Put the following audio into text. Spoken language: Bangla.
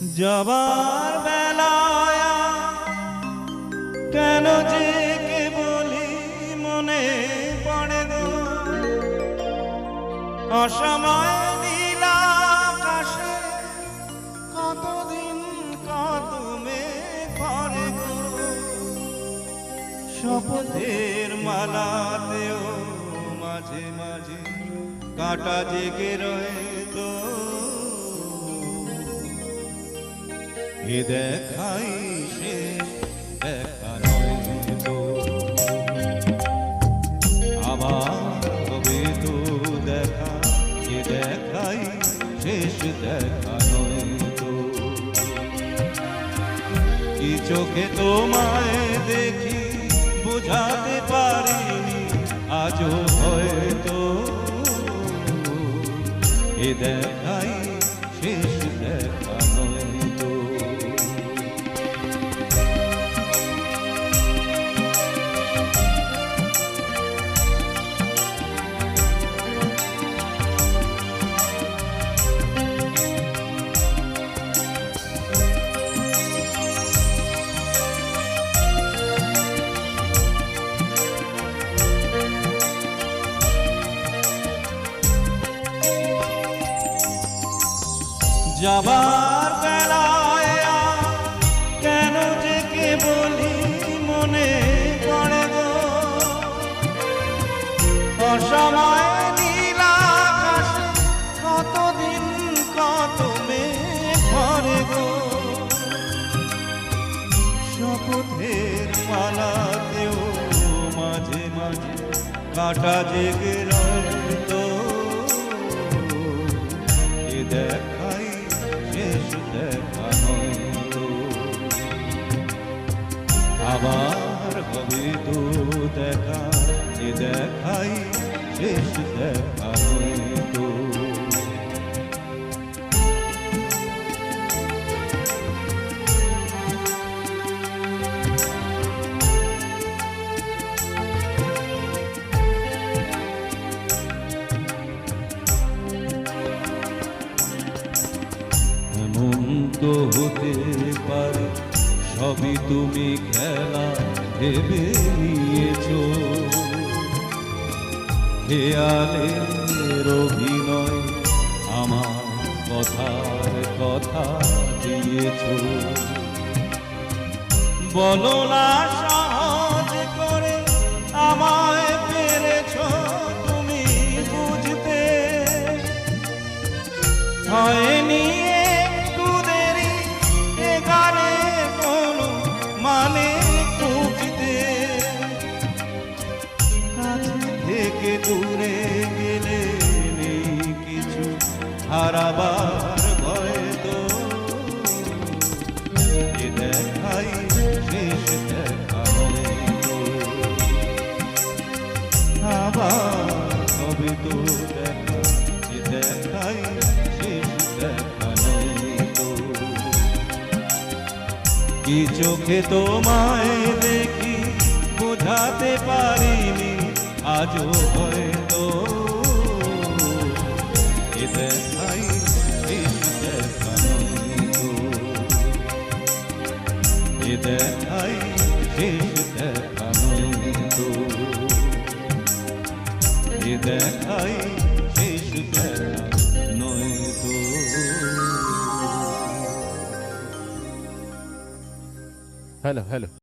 যাবার বেলায় কেন যে কে বলি মনে পড়ে গো? অসময় নীলা আকাশে কতদিন শপথের মালাতেও মাঝে মাঝে কাটা জেগে রয়ে এ দেখাই শেষ দেখা তো। আবার হবে তো দেখা এ দেখাই শেষ দেখা তো। কি চোখে তোমায় দেখি বোঝাতে পারিনি, আজও হয়তো। এ দেখাই যাবার বেলায় কেন যে কে বলি মনে পড়ে গো? অসময় মাঝে মাঝে কাটা জেগে রয়তো আবার হবে তো দেখা এ দেখাই শেষ দেখা নয়তো তো হতে পারে সবই তুমি খেলা ভেবে নিয়েছ। হেয়ালের অভিনয় আমার কথার কথা দিয়েছ। বলো না সহজ করে আমায় পেরেছ তুমি বুঝতে। হয়নি হারাবার ভয় তো এ দেখাই শেষ দেখা আবার তো দেখা, এ দেখাই শেষ দেখা নয়তো কি চোখে তোমায় দেখি, বোঝাতে পারিনি, আজও হয়তো এ দেখাই শেষ দেখা নয়তো এ দেখাই শেষ দেখা নয়তো এ দেখাই শেষ হ্যালো হ্যালো